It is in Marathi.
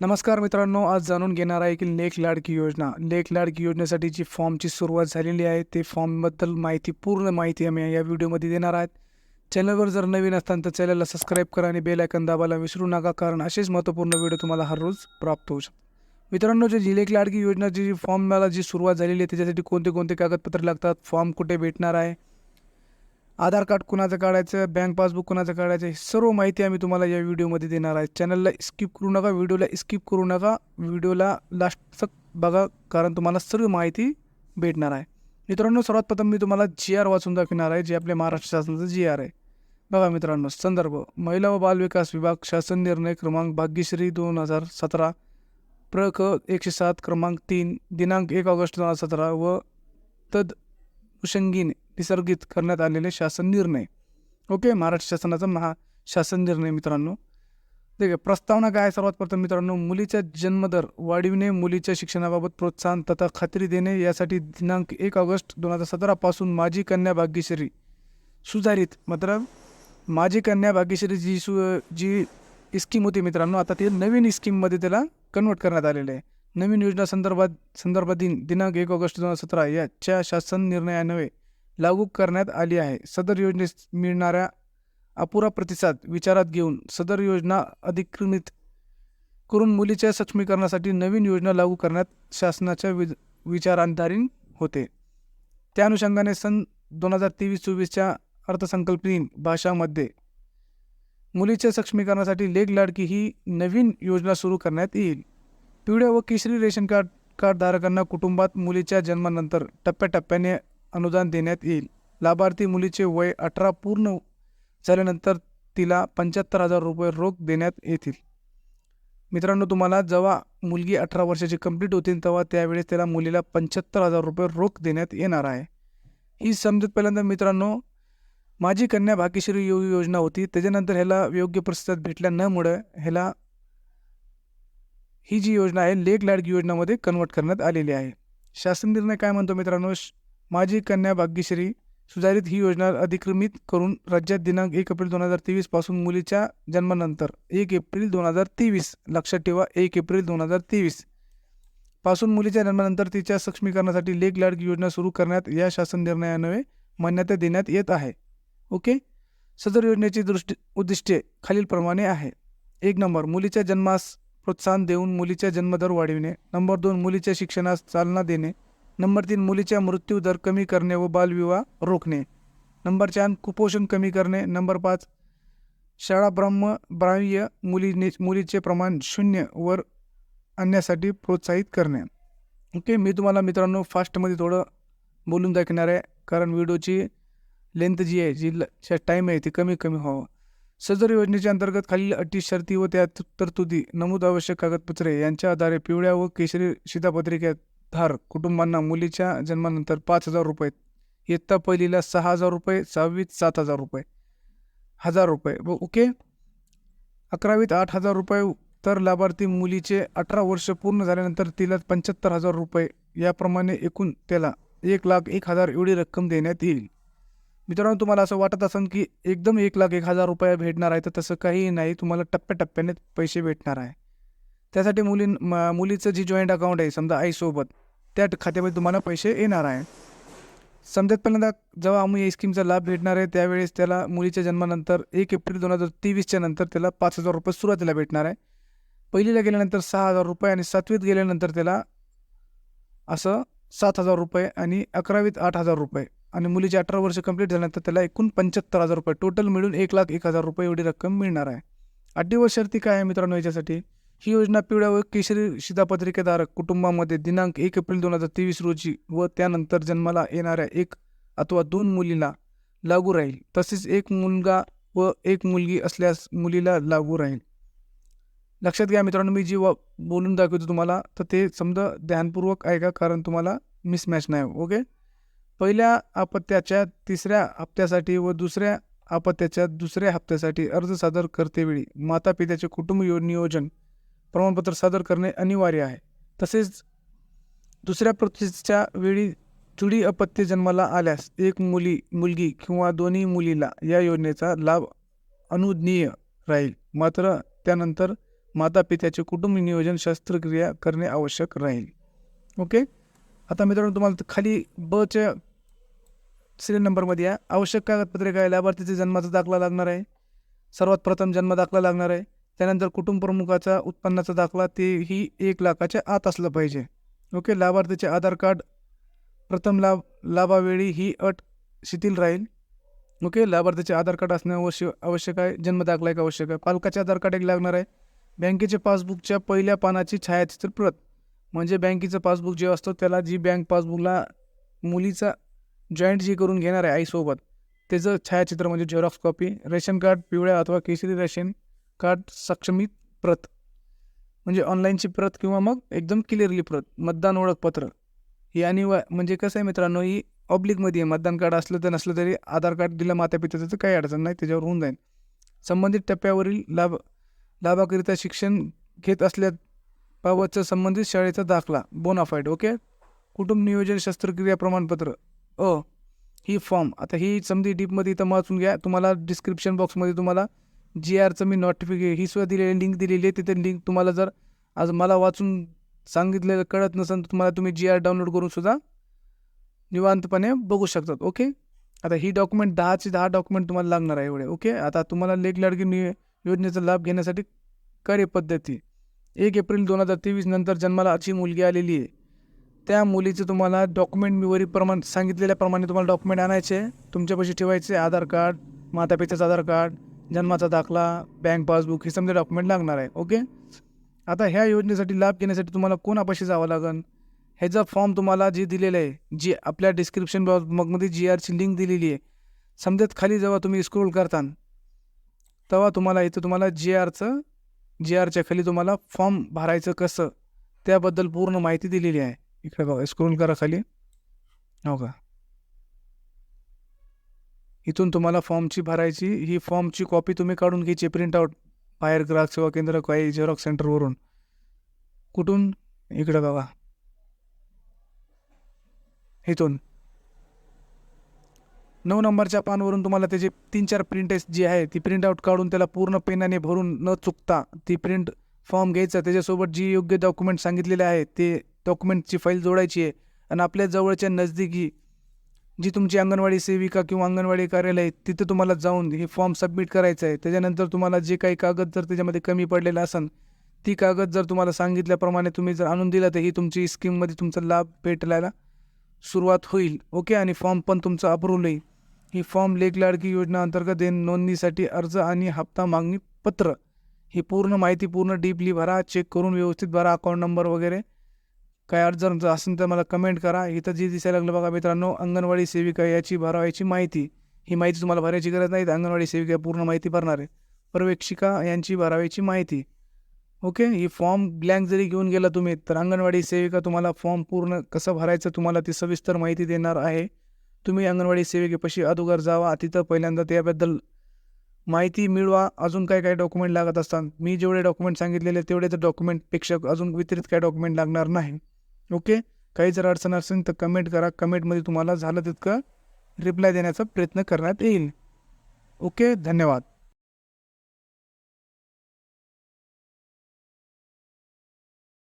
नमस्कार मित्रांनो आज जाणून घेणार आहे की लेख लाडकी योजना. लेख लाडकी योजनेसाठी जी फॉर्मची सुरुवात झालेली आहे ते फॉर्मबद्दल माहिती पूर्ण माहिती आम्ही या व्हिडिओमध्ये देणार आहेत. चॅनलवर जर नवीन असताल तर चॅनलला सबस्क्राईब करा आणि बेल आयकन दाबायला विसरू नका कारण असेच महत्त्वपूर्ण व्हिडिओ तुम्हाला हर रोज प्राप्त होऊ शकतात. मित्रांनो जे जी लेख लाडकी योजनाची जी फॉर्मला जी सुरुवात झालेली आहे त्याच्यासाठी कोणते कोणते कागदपत्र लागतात फॉर्म कुठे भेटणार आहे आधार कार्ड कुणाचं काढायचं बँक पासबुक कुणाचं काढायचं ही सर्व माहिती आम्ही तुम्हाला या व्हिडिओमध्ये देणार आहे. चॅनलला स्किप करू नका व्हिडिओला स्किप करू नका. व्हिडिओला लास्ट बघा कारण तुम्हाला सर्व माहिती भेटणार आहे. मित्रांनो सर्वात प्रथम मी तुम्हाला जी आर वाचून दाखवणार आहे जे आपल्या महाराष्ट्र शासनाचं जी आर आहे. बघा मित्रांनो संदर्भ. महिला व बालविकास विभाग शासन निर्णय क्रमांक भाग्यश्री दोन हजार सतरा. प्र क एकशे सात क्रमांक तीन दिनांक एक ऑगस्ट दोन हजार सतरा व तद अनुषंगीने निसर्गित करण्यात आलेले शासन निर्णय. ओके महाराष्ट्र शासनाचा महा शासन निर्णय मित्रांनो. ठीक आहे प्रस्तावना काय सर्वात प्रथम मित्रांनो? मुलीचा जन्मदर वाढविणे मुलीच्या शिक्षणाबाबत प्रोत्साहन तथा खात्री देणे यासाठी दिनांक एक ऑगस्ट दोन हजार सतरापासून माझी कन्या भाग्यश्री सुधारित. मात्र माझी कन्या भाग्यश्री जी सु जी स्कीम होती मित्रांनो आता ते नवीन स्कीममध्ये त्याला कन्वर्ट करण्यात आलेलं आहे. नवीन योजना संदर्भात संदर्भाधीन दिनांक एक ऑगस्ट दोन हजार सतरा याच्या शासन निर्णयान्वये लागू करण्यात आली आहे. सदर योजनेस मिळणाऱ्या अपुरा प्रतिसाद विचारात घेऊन सदर योजना अधिकृत करून मुलीच्या सक्षमीकरणासाठी नवीन योजना लागू करण्यात शासनाच्या वि विचारांधारीन होते. त्या अनुषंगाने सन दोन हजार तेवीस चोवीसच्या अर्थसंकल्पीन भाषामध्ये मुलीच्या सक्षमीकरणासाठी लेख लाडकी ही नवीन योजना सुरू करण्यात येईल. पिवळ्या व केशरी रेशन कार्ड कार्डधारकांना कुटुंबात मुलीच्या जन्मानंतर टप्प्याटप्प्याने अनुदान देण्यात येईल. लाभार्थी मुलीचे वय अठरा पूर्ण झाल्यानंतर तिला पंच्याहत्तर हजार रुपये रोख देण्यात येतील. मित्रांनो तुम्हाला जेव्हा मुलगी अठरा वर्षाची कंप्लीट होतील तेव्हा त्यावेळेस त्याला मुलीला पंच्याहत्तर हजार रुपये रोख देण्यात येणार आहे. ही समजत पहिल्यांदा मित्रांनो माझी कन्या भाग्यश्री यो योजना होती. त्याच्यानंतर ह्याला योग्य प्रतिसाद भेटल्या नमुळे ह्याला ही जी योजना आहे लेख लाडकी योजनामध्ये कन्वर्ट करण्यात आलेली आहे. शासन निर्णय काय म्हणतो मित्रांनो? श- माझी कन्या भाग्यश्री सुधारित ही योजना अधिक्रमित करून राज्यात दिनांक एक एप्रिल दोन हजार तेवीसपासून मुलीच्या जन्मानंतर एक एप्रिल दोन हजार तेवीस लक्षात ठेवा एक एप्रिल दोन हजार तेवीसपासून मुलीच्या जन्मानंतर तिच्या सक्षमीकरणासाठी लेख लाडकी योजना सुरू करण्यात या शासन निर्णयानवे मान्यता देण्यात येत आहे. ओके? सदर योजनेची दृष्टी उद्दिष्टे खालीलप्रमाणे आहे. एक नंबर मुलीच्या जन्मास प्रोत्साहन देऊन मुलीच्या जन्मदर वाढविणे. नंबर दोन मुलीच्या शिक्षणास चालना देणे. नंबर तीन मुलीच्या मृत्यू दर कमी करणे व बालविवाह रोखणे. नंबर चार कुपोषण कमी करणे. नंबर पाच शाळा ब्रह्म ब्राह्य मुलीने मुलीचे प्रमाण शून्य वर आणण्यासाठी प्रोत्साहित करणे. ओके मी तुम्हाला मित्रांनो फास्टमध्ये थोडं बोलून दाखवणार आहे. कारण व्हिडिओची लेंथ जी आहे जी टाईम आहे ती कमी कमी व्हावं. सदर योजनेच्या अंतर्गत खालील अटी शर्ती व त्या तरतुदी नमूद आवश्यक कागदपत्रे यांच्या आधारे पिवळ्या व केशरी शिधापत्रिकेत धार कुटुंबांना मुलीच्या जन्मानंतर पाच हजार रुपये इयत्ता पहिलीला सहा हजार रुपये सहावीत सात हजार रुपये हजार रुपये. व ओके? अकरावीत आठ हजार रुपये तर लाभार्थी मुलीचे अठरा वर्ष पूर्ण झाल्यानंतर तिला पंच्याहत्तर हजार रुपये. याप्रमाणे एकूण त्याला एक लाख एक हजार एवढी रक्कम देण्यात येईल. मित्रांनो तुम्हाला असं वाटत असेल की एकदम एक लाख एक हजार रुपये भेटणार आहे तर तसं काहीही नाही. तुम्हाला टप्प्याटप्प्याने पैसे भेटणार आहे. त्यासाठी मुलीं मुलीचं जी जॉईंट अकाउंट आहे समजा आईसोबत त्या खात्यामध्ये तुम्हाला पैसे येणार आहे. समजत पहिल्यांदा जेव्हा आम्ही या स्कीमचा लाभ भेटणार आहे त्यावेळेस त्याला मुलीच्या जन्मानंतर एक एप्रिल दोन हजार तेवीसच्या नंतर त्याला पाच हजार रुपये सुरुवातीला भेटणार आहे. पहिलीला गेल्यानंतर सहा हजार रुपये आणि सातवीत गेल्यानंतर त्याला असं सात हजार रुपये आणि अकरावीत आठ हजार रुपये आणि मुलीचे अठरा वर्ष कंप्लीट झाल्यानंतर त्याला एकूण पंच्याहत्तर हजार रुपये. टोटल मिळून एक लाख एक हजार रुपये एवढी रक्कम मिळणार आहे. अटी व शर्ती काय आहे मित्रांनो याच्यासाठी? ही योजना पिवळ्या व केशरी शिधापत्रिकेधारक कुटुंबामध्ये दिनांक एक एप्रिल दोन हजार तेवीस रोजी व त्यानंतर जन्माला येणाऱ्या एक अथवा दोन मुलीला लागू राहील. तसेच एक मुलगा व एक मुलगी असल्यास मुलीला लागू राहील. लक्षात घ्या मित्रांनो मी जी व बोलून दाखवतो तुम्हाला तर ते समजा ध्यानपूर्वक ऐका कारण तुम्हाला मिसमॅच नाही ओके पहिल्या अपत्याच्या तिसऱ्या हप्त्यासाठी व दुसऱ्या अपत्याच्या दुसऱ्या हप्त्यासाठी अर्ज सादर करतेवेळी माता पित्याचे कुटुंब यो नियोजन प्रमाणपत्र सादर करणे अनिवार्य आहे. तसेच दुसऱ्या प्रतीच्या वेळी जुडी अपत्य जन्माला आल्यास एक मुली मुलगी किंवा दोन्ही मुलीला या योजनेचा लाभ अनुज्ञेय राहील. मात्र त्यानंतर माता पित्याचे कुटुंब नियोजन शस्त्रक्रिया करणे आवश्यक राहील. ओके? आता मित्रांनो तुम्हाला खाली बच्या सिरियल नंबरमध्ये या. आवश्यक कागदपत्रे काय? लाभार्थीचे जन्माचा दाखला लागणार आहे. सर्वात प्रथम जन्म दाखला लागणार आहे. त्यानंतर कुटुंब प्रमुखाचा उत्पन्नाचा दाखला तेही एक लाखाच्या आत असलं पाहिजे. ओके लाभार्थीचे आधार कार्ड प्रथम लाभ लाभावेळी ही अट शिथिल राहील. ओके लाभार्थीचे आधार कार्ड असणे आवश्यक आवश्यक आहे. जन्म दाखला एक आवश्यक आहे. पालकाचे आधार कार्ड एक लागणार आहे. बँकेचे पासबुकच्या पहिल्या पानाची छायाचित्र प्रत. म्हणजे बँकेचं पासबुक जे असतं त्याला जी बँक पासबुकला मुलीचा जॉईंट जी करून घेणार आहे आईसोबत त्याचं छायाचित्र म्हणजे झेरॉक्स कॉपी रेशन कार्ड पिवळ्या अथवा केसरी रेशन कार्ड सक्षमित प्रत. म्हणजे ऑनलाईनची प्रत किंवा मग एकदम क्लिअरली प्रत. मतदान ओळखपत्र. ही आणि म्हणजे कसं आहे मित्रांनो ही ऑब्लिकमध्ये आहे. मतदान कार्ड असलं तर नसलं तरी आधार कार्ड दिलं माता पित्याचं तर काही अडचण नाही त्याच्यावर होऊन जाईल. संबंधित टप्प्यावरील लाभ लाभाकरिता शिक्षण घेत असल्याबाबतचं संबंधित शाळेचा दाखला. बोनाफाईड ओके कुटुंब नियोजन शस्त्रक्रिया प्रमाणपत्र. अ ही फॉर्म आता ही समधी डीपमध्ये इथं वाचून घ्या. तुम्हाला डिस्क्रिप्शन बॉक्समध्ये तुम्हाला जी आरचं मी नोटिफिके ही सुद्धा दिलेली लिंक दिलेली आहे. तिथे लिंक तुम्हाला जर आज मला वाचून सांगितलेलं कळत नसेल तर तुम्हाला तुम्ही जी आर डाउनलोड करून सुद्धा निवांतपणे बघू शकतात ओके आता ही डॉक्युमेंट दहाचे दहा डॉक्युमेंट तुम्हाला लागणार आहे एवढे ओके आता तुम्हाला लेख लाडकी योजनेचा लाभ घेण्यासाठी कार्यपद्धती एक एप्रिल दोन हजार तेवीस नंतर जन्माला अशी मुलगी आलेली आहे. त्या मुलीचं तुम्हाला डॉक्युमेंट मी वरी प्रमाण सांगितलेल्याप्रमाणे तुम्हाला डॉक्युमेंट आणायचे तुमच्यापाशी ठेवायचे आधार कार्ड मातापित्याचं आधार कार्ड जन्माचा दाखला बँक पासबुक हे समजा डॉक्युमेंट लागणार आहे ओके आता ह्या योजनेसाठी लाभ घेण्यासाठी तुम्हाला कोणापाशी जावं लागेल ह्याचा फॉर्म तुम्हाला जे दिलेलं आहे जी आपल्या डिस्क्रिप्शन बॉक्समध्ये जी आरची लिंक दिलेली आहे समजत खाली जेव्हा तुम्ही स्क्रोल करता तेव्हा तुम्हाला इथं तुम्हाला जी आरचं जी आरच्या खाली तुम्हाला फॉर्म भरायचं कसं त्याबद्दल पूर्ण माहिती दिलेली आहे. इकडे बघा स्क्रोल करा खाली. हो का? इथून तुम्हाला फॉर्मची भरायची ही फॉर्मची कॉपी तुम्ही काढून घ्यायची प्रिंटआउट बाहेर ग्राहक सेवा केंद्र काही झेरॉक्स सेंटरवरून कुठून? इकडं बघा. इथून. नऊ नंबरच्या पानवरून तुम्हाला त्याची तीन चार प्रिंटेस जी आहे ती प्रिंट आउट काढून त्याला पूर्ण पेनाने भरून न चुकता ती प्रिंट फॉर्म घ्यायचा. त्याच्यासोबत जी योग्य डॉक्युमेंट सांगितलेले आहे ते डॉक्युमेंटची फाईल जोडायची आहे. आणि आपल्या जवळच्या नजदीकी जी तुमची अंगणवाडी सेविका किंवा अंगणवाडी कार्यालय आहे तिथे तुम्हाला जाऊन हे फॉर्म सबमिट करायचं आहे. त्याच्यानंतर तुम्हाला जे काही कागद जर त्याच्यामध्ये कमी पडलेलं असेल ती कागद जर तुम्हाला सांगितल्याप्रमाणे तुम्ही जर आणून दिला तर ही तुमची स्कीममध्ये तुमचा लाभ भेटलायला सुरुवात होईल. ओके? आणि फॉर्म पण तुमचा अप्रूव्ह होईल. ही फॉर्म लेख लाडकी योजना अंतर्गत देण नोंदणीसाठी अर्ज आणि हप्ता मागणी पत्र. ही पूर्ण माहिती पूर्ण डीपली भरा चेक करून व्यवस्थित भरा अकाउंट नंबर वगैरे. काय अडचण असेल तर मला कमेंट करा. इथं जे दिसायला लागलं बघा मित्रांनो अंगणवाडी सेविका याची भरावायची माहिती. ही माहिती तुम्हाला भरायची गरज नाही तर अंगणवाडी सेविका पूर्ण माहिती भरणार आहे. पर्यवेक्षिका यांची भरावायची माहिती. ओके ही फॉर्म ब्लँक जरी घेऊन गेला तुम्ही तर अंगणवाडी सेविका तुम्हाला फॉर्म पूर्ण कसं भरायचं तुम्हाला ती सविस्तर माहिती देणार आहे. तुम्ही अंगणवाडी सेविकेपाशी अगोदर जावा. तिथं पहिल्यांदा त्याबद्दल माहिती मिळवा. अजून काय काय डॉक्युमेंट लागत असतात? मी जेवढे डॉक्युमेंट सांगितलेले तेवढे तर डॉक्युमेंटपेक्षा अजून वितरित काय डॉक्युमेंट लागणार नाही. ओके? काही जर अडचण असेल तर कमेंट करा. कमेंटमध्ये तुम्हाला झालं तितकं रिप्लाय देण्याचा प्रयत्न करण्यात येईल. ओके? धन्यवाद.